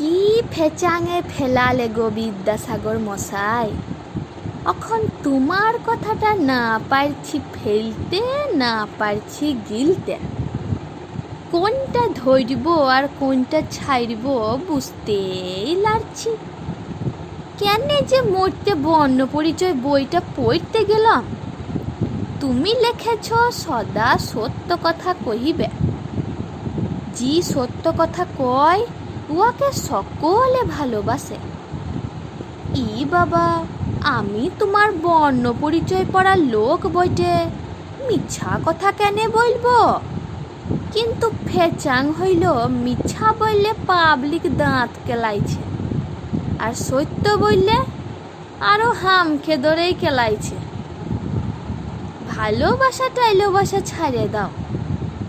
কি ফেচাঙে ফেলালে গো বিদ্যাসাগর মশাই? অখন তোমার কথাটা না পারছি ফেলতে, না পারছি গিলতে। কোনটা ধরব আর কোনটা ছাড়ব বুঝতেই লাগছি কেন যে মরতে বর্ণ পরিচয় বইটা পড়তে গেলাম। তুমি লিখেছ, সদা সত্য কথা কহিবে। জি সত্য কথা কয় উহাকে সকলে ভালোবাসে। ই বাবা, আমি তোমার বর্ণ পরিচয় পড়া লোক বইটে মিছা কথা কেনে বলব? কিন্তু ফেচাং হইল মিছা বললে পাবলিক দাঁত কেলাইছে, আর সত্য বললে আরও হাম খেদরেই কেলাইছে। ভালোবাসা টাইলোবাসা ছাড়ে দাও।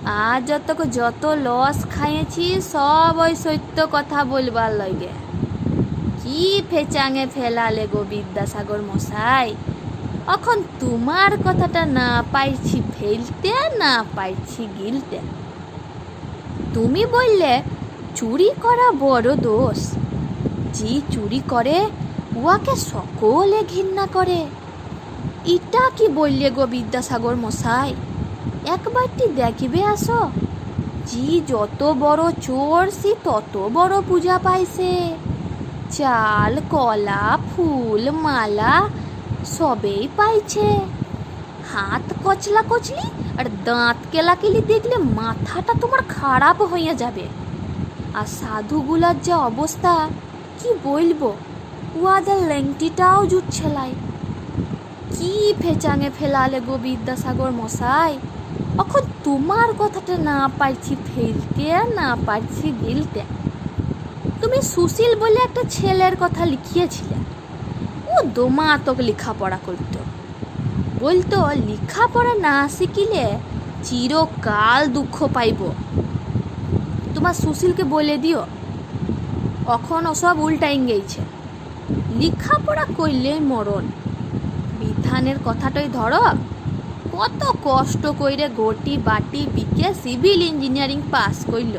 আর যত যত লস খাইয়েছি, সব ওই সত্য কথা বলবার লগে। কি ফেচাঙে ফেলালে গো বিদ্যাসাগর মশাই? এখন তোমার কথাটা না পাইছি ফেলতে, না পাইছি গিলতে। তুমি বললে, চুরি করা বড় দোষ। যে চুরি করে, উহাকে সকলে ঘৃণা করে। ইটা কি বললে গো বিদ্যাসাগর মশাই? একবারটি দেখিবে আসো। জি যত বড় চোর, সে তত বড় পূজা পাইছে। চাল, কলা, ফুল, মালা সবেই পাইছে। হাত কচলা কচলি আর দাঁত কেলাকেলি দেখলে মাথাটা তোমার খারাপ হইয়া যাবে। আর সাধুগুলার যা অবস্থা, কি বলব? উহাদের লেংটিটাও জুটছেলাই কি ফেচাঙে ফেলালে গো বিদ্যাসাগর মশাই? এখন তোমার কথাটা না পারছি ফেলতে না পারছি গিলতে। তুমি সুশীল বলে একটা ছেলের কথা লিখিয়েছিলে। ও দোমাতক লেখাপড়া করতো। বলতো, লেখাপড়া না শিখিলে চিরকাল দুঃখ পাইব। তোমার সুশীলকে বলে দিও এখন ওসব উল্টাই গেছে লেখাপড়া করলেই মরণ। বিধানের কথাটাই ধরো। কত কষ্ট কইরে গটি বাটি বিকে সিভিল ইঞ্জিনিয়ারিং পাস করল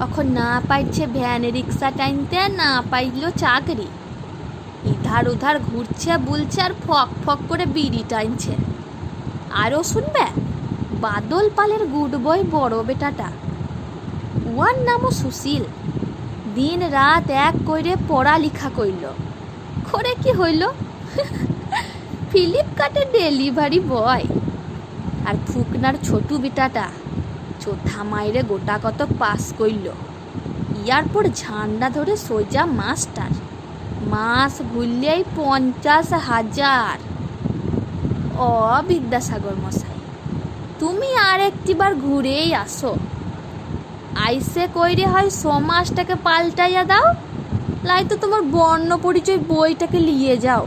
এখন না পাইছে ভ্যান, রিক্সা টাইনতে না পাইল চাকরি। ইধার উধার ঘুরছে, বুলছে আর ফক ফক করে বিড়ি টাইনছে আরও শুনবে? বাদল পালের গুড বয় বড় বেটাটা। উয়ার নামও সুশীল। দিন রাত এক কইরে পড়ালেখা কইল। করে কি হইল? ফ্লিপকার্টে ডেলিভারি বয়। আর ফুকনার ছোটু বেটাটা চোথা মাইরে গোটা কত পাস কইল। ইয়ার পর ঝান্ডা ধরে সোজা মাস্টার। মাস ঘুরলেই পঞ্চাশ হাজার। ও বিদ্যাসাগর মশাই, তুমি আর একটিবার ঘুরেই আসো। আইসে কইরে হয় সমাজটাকে পাল্টাইয়া দাও লাই তো তোমার বর্ণ পরিচয় বইটাকে নিয়ে যাও।